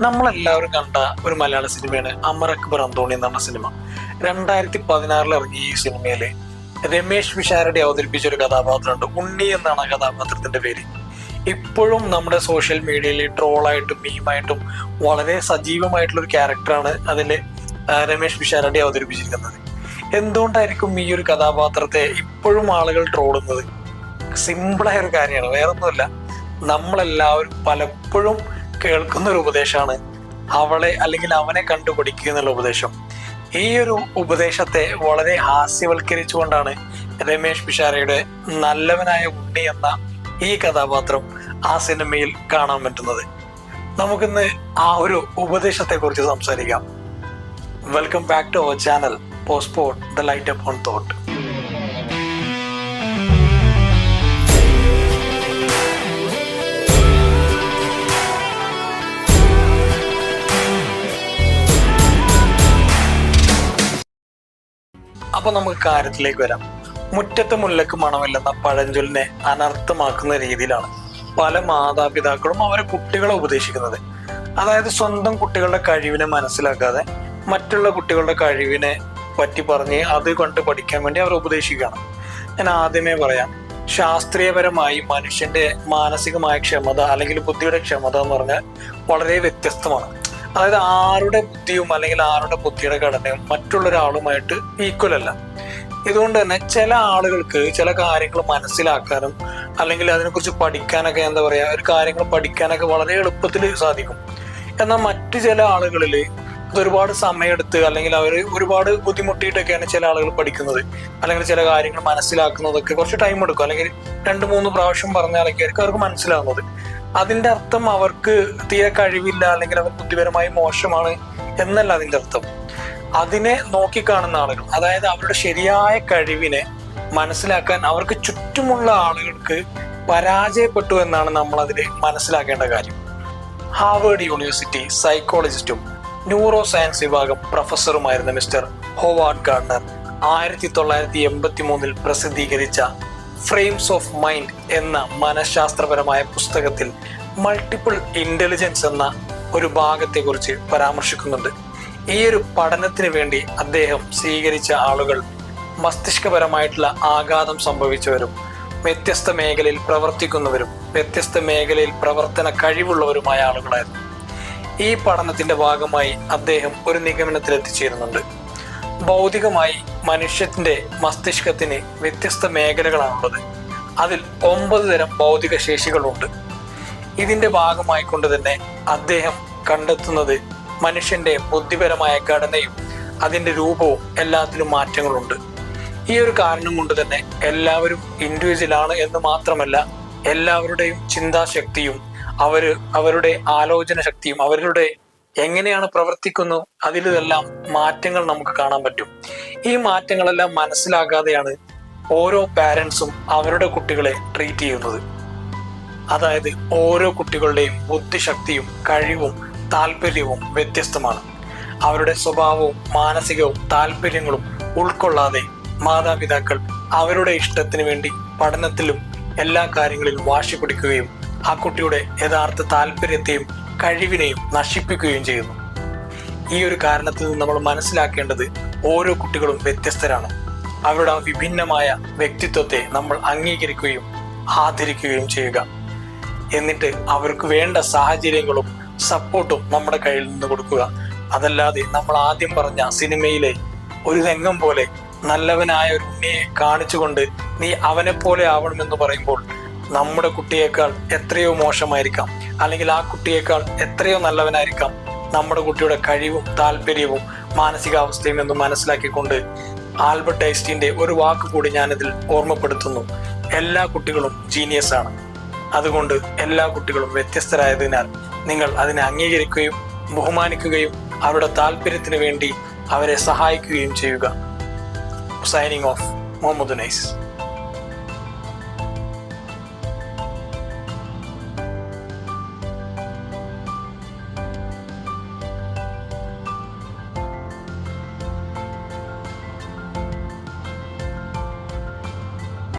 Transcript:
നമ്മളെല്ലാവരും കണ്ട ഒരു മലയാള സിനിമയാണ് അമർ അക്ബർ അന്തോണി എന്ന് സിനിമ. രണ്ടായിരത്തി പതിനാറിൽ ഇറങ്ങിയ ഈ സിനിമയിൽ രമേശ് വിശാരടി അവതരിപ്പിച്ച ഒരു കഥാപാത്രമുണ്ട്. ഉണ്ണി എന്നാണ് ആ കഥാപാത്രത്തിന്റെ പേര്. ഇപ്പോഴും നമ്മുടെ സോഷ്യൽ മീഡിയയിൽ ട്രോളായിട്ടും മീമായിട്ടും വളരെ സജീവമായിട്ടുള്ള ഒരു ക്യാരക്ടറാണ് അതിൽ രമേശ് വിശാരടി അവതരിപ്പിച്ചിരിക്കുന്നത്. എന്തുകൊണ്ടായിരിക്കും ഈ ഒരു കഥാപാത്രത്തെ ഇപ്പോഴും ആളുകൾ ട്രോളുന്നത്? സിമ്പിളായ ഒരു കാര്യമാണ്. വേറൊന്നുമില്ല. നമ്മളെല്ലാവരും പലപ്പോഴും കേൾക്കുന്ന ഒരു ഉപദേശമാണ് അവളെ അല്ലെങ്കിൽ അവനെ കണ്ടുപിടിക്കുക എന്നുള്ള ഉപദേശം. ഈ ഒരു ഉപദേശത്തെ വളരെ ഹാസ്യവൽക്കരിച്ചുകൊണ്ടാണ് രമേഷ് പിഷാരയുടെ നല്ലവനായ ഉണ്ണി എന്ന ഈ കഥാപാത്രം ആ സിനിമയിൽ കാണാൻ പറ്റുന്നത്. നമുക്കിന്ന് ആ ഒരു ഉപദേശത്തെ കുറിച്ച് സംസാരിക്കാം. Welcome back to our channel passport the light up on thought അപ്പൊ നമുക്ക് കാര്യത്തിലേക്ക് വരാം. മുറ്റത്തെ മുല്ലക്ക് മണമില്ലെന്ന പഴഞ്ചൊല്ലിനെ അനർത്ഥമാക്കുന്ന രീതിയിലാണ് പല മാതാപിതാക്കളും അവരെ കുട്ടികളെ ഉപദേശിക്കുന്നത്. അതായത് സ്വന്തം കുട്ടികളുടെ കഴിവിനെ മനസ്സിലാക്കാതെ മറ്റുള്ള കുട്ടികളുടെ കഴിവിനെ പറ്റി പറഞ്ഞ് അത് കണ്ട് പഠിക്കാൻ വേണ്ടി അവർ ഉപദേശിക്കുകയാണ്. ഞാൻ ആദ്യമേ പറയാം ശാസ്ത്രീയപരമായി മനുഷ്യന്റെ മാനസികമായ ക്ഷമത അല്ലെങ്കിൽ ബുദ്ധിയുടെ ക്ഷമത എന്ന് പറഞ്ഞാൽ വളരെ വ്യത്യസ്തമാണ്. അതായത് ആരുടെ ബുദ്ധിയും അല്ലെങ്കിൽ ആരുടെ ബുദ്ധിയുടെ ഘടനയും മറ്റുള്ള ഒരാളുമായിട്ട് ഈക്വൽ അല്ല. ഇതുകൊണ്ട് തന്നെ ചില ആളുകൾക്ക് ചില കാര്യങ്ങൾ മനസ്സിലാക്കാനും അല്ലെങ്കിൽ അതിനെക്കുറിച്ച് പഠിക്കാനൊക്കെ എന്താ പറയുക ഒരു കാര്യങ്ങൾ പഠിക്കാനൊക്കെ വളരെ എളുപ്പത്തിൽ സാധിക്കും. എന്നാൽ മറ്റു ചില ആളുകളിൽ ഒരുപാട് സമയമെടുത്ത് അല്ലെങ്കിൽ അവർ ഒരുപാട് ബുദ്ധിമുട്ടിയിട്ടൊക്കെയാണ് ചില ആളുകൾ പഠിക്കുന്നത്. അല്ലെങ്കിൽ ചില കാര്യങ്ങൾ മനസ്സിലാക്കുന്നതൊക്കെ കുറച്ച് ടൈം എടുക്കും. അല്ലെങ്കിൽ രണ്ട് മൂന്ന് പ്രാവശ്യം പറഞ്ഞാലൊക്കെ ആയിരിക്കും അവർക്ക് മനസ്സിലാകുന്നത് അതിന്റെ അർത്ഥം അവർക്ക് തീരെ കഴിവില്ല അല്ലെങ്കിൽ അവർ ബുദ്ധിപരമായി മോശമാണ് എന്നല്ല അതിന്റെ അർത്ഥം. അതിനെ നോക്കിക്കാണുന്ന ആളുകൾ അതായത് അവരുടെ ശരിയായ കഴിവിനെ മനസ്സിലാക്കാൻ അവർക്ക് ചുറ്റുമുള്ള ആളുകൾക്ക് പരാജയപ്പെട്ടു എന്നാണ് നമ്മൾ അതിൽ മനസ്സിലാക്കേണ്ട കാര്യം. ഹാർവേഡ് യൂണിവേഴ്സിറ്റി സൈക്കോളജിസ്റ്റും ന്യൂറോ സയൻസ് വിഭാഗം പ്രൊഫസറുമായിരുന്ന മിസ്റ്റർ ഹോവാർഡ് ഗാർഡനർ ആയിരത്തി തൊള്ളായിരത്തി എൺപത്തി മൂന്നിൽ പ്രസിദ്ധീകരിച്ച ഫ്രെയിംസ് ഓഫ് മൈൻഡ് എന്ന മനഃശാസ്ത്രപരമായ പുസ്തകത്തിൽ മൾട്ടിപ്പിൾ ഇന്റലിജൻസ് എന്ന ഒരു ഭാഗത്തെക്കുറിച്ച് പരാമർശിക്കുന്നുണ്ട്. ഈ ഒരു പഠനത്തിന് വേണ്ടി അദ്ദേഹം സ്വീകരിച്ച ആളുകൾ മസ്തിഷ്കപരമായിട്ടുള്ള ആഘാതം സംഭവിച്ചവരും വ്യത്യസ്ത മേഖലയിൽ പ്രവർത്തിക്കുന്നവരും വ്യത്യസ്ത മേഖലയിൽ പ്രവർത്തന കഴിവുള്ളവരുമായ ആളുകളായിരുന്നു. ഈ പഠനത്തിന്റെ ഭാഗമായി അദ്ദേഹം ഒരു നിഗമനത്തിൽ എത്തിച്ചേരുന്നുണ്ട് ഭൗതികമായി മനുഷ്യത്തിന്റെ മസ്തിഷ്കത്തിന് വ്യത്യസ്ത മേഖലകളാണുള്ളത്. അതിൽ ഒമ്പത് തരം ഭൗതിക ശേഷികളുണ്ട്. ഇതിന്റെ ഭാഗമായി കൊണ്ട് തന്നെ അദ്ദേഹം കണ്ടെത്തുന്നത് മനുഷ്യന്റെ ബുദ്ധിപരമായ ഘടനയും അതിന്റെ രൂപവും എല്ലാത്തിലും മാറ്റങ്ങളുണ്ട്. ഈ ഒരു കാരണം കൊണ്ട് തന്നെ എല്ലാവരും ഇൻഡിവിജ്വൽ ആണ് എന്ന് മാത്രമല്ല എല്ലാവരുടെയും ചിന്താശക്തിയും അവർ അവരുടെ ആലോചന ശക്തിയും അവരുടെ എങ്ങനെയാണ് പ്രവർത്തിക്കുന്നു? അതിലെല്ലാം മാറ്റങ്ങൾ നമുക്ക് കാണാൻ പറ്റും. ഈ മാറ്റങ്ങളെല്ലാം മനസ്സിലാകാതെയാണ് ഓരോ പാരൻസും അവരുടെ കുട്ടികളെ ട്രീറ്റ് ചെയ്യുന്നത്. അതായത് ഓരോ കുട്ടികളുടെയും ബുദ്ധിശക്തിയും കഴിവും താല്പര്യവും വ്യത്യസ്തമാണ്. അവരുടെ സ്വഭാവവും മാനസികവും താല്പര്യങ്ങളും ഉൾക്കൊള്ളാതെ മാതാപിതാക്കൾ അവരുടെ ഇഷ്ടത്തിന് വേണ്ടി പഠനത്തിലും എല്ലാ കാര്യങ്ങളിലും വാശി പിടിക്കുകയും ആ കുട്ടിയുടെ യഥാർത്ഥ താല്പര്യത്തെയും കഴിവിനെയും നശിപ്പിക്കുകയും ചെയ്യുന്നു. ഈ ഒരു കാരണത്തിൽ നിന്ന് നമ്മൾ മനസ്സിലാക്കേണ്ടത് ഓരോ കുട്ടികളും വ്യത്യസ്തരാണ്. അവരുടെ വിഭിന്നമായ വ്യക്തിത്വത്തെ നമ്മൾ അംഗീകരിക്കുകയും ആദരിക്കുകയും ചെയ്യുക. എന്നിട്ട് അവർക്ക് വേണ്ട സാഹചര്യങ്ങളും സപ്പോർട്ടും നമ്മുടെ കയ്യിൽ നിന്ന് കൊടുക്കുക. അതല്ലാതെ നമ്മൾ ആദ്യം പറഞ്ഞ സിനിമയിലെ ഒരു രംഗം പോലെ നല്ലവനായ ഒരു ഉണ്ണിയെ കാണിച്ചുകൊണ്ട് നീ അവനെ പോലെ ആവണമെന്ന് പറയുമ്പോൾ നമ്മുടെ കുട്ടിയേക്കാൾ എത്രയോ മോശമായിരിക്കാം. അല്ലെങ്കിൽ ആ കുട്ടിയേക്കാൾ എത്രയോ നല്ലവനായിരിക്കാം നമ്മുടെ കുട്ടിയുടെ കഴിവും താല്പര്യവും മാനസികാവസ്ഥയും എന്ന് മനസ്സിലാക്കിക്കൊണ്ട് ആൽബർട്ട് ഐസ്റ്റീന്റെ ഒരു വാക്ക് കൂടി ഞാനിതിൽ ഓർമ്മപ്പെടുത്തുന്നു. എല്ലാ കുട്ടികളും ജീനിയസ് ആണ്. അതുകൊണ്ട് എല്ലാ കുട്ടികളും വ്യത്യസ്തരായതിനാൽ നിങ്ങൾ അതിനെ അംഗീകരിക്കുകയും ബഹുമാനിക്കുകയും അവരുടെ താല്പര്യത്തിന് വേണ്ടി അവരെ സഹായിക്കുകയും ചെയ്യുക. Signing off Muhammad nice